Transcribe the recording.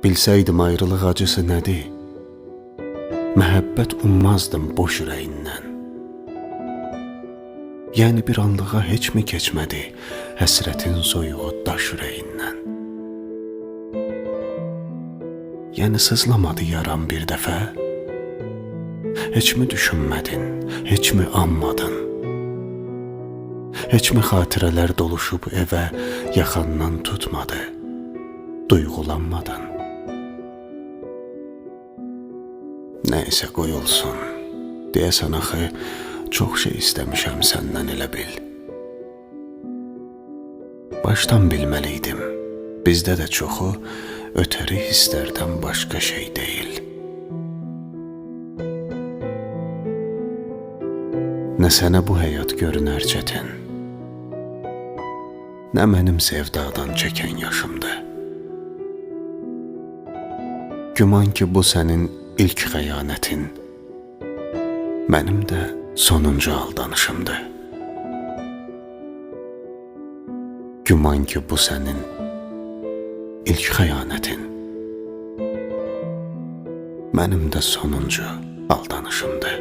Bilsəydim ayrılıq acısı nədir? Məhəbbət ummazdım boş ürəyindən. Yəni bir anlığa heç mi keçmədi həsrətin soyuğu daş ürəyindən? Yəni sızlamadı yaram bir dəfə? Heç mi düşünmədin, heç mi anmadın? Heç mi xatirələr doluşub evə yaxandan tutmadı, duyğulanmadın? Nəysə qoy olsun. Deyəsən axı çox şey istəmişəm səndən elə bil. Başdan bilməliydim. Bizdə də çoxu ötəri hisslərdən başqa şey deyil. Nə sənə bu həyat görünər çətin. Nə mənim sevdadan çəkən yaşımdır. Güman ki bu sənin ilk xəyanətin. Mənim də sonuncu aldanışımdır. Güman ki bu sənin ilk xəyanətin. Mənim də sonuncu aldanışımdır.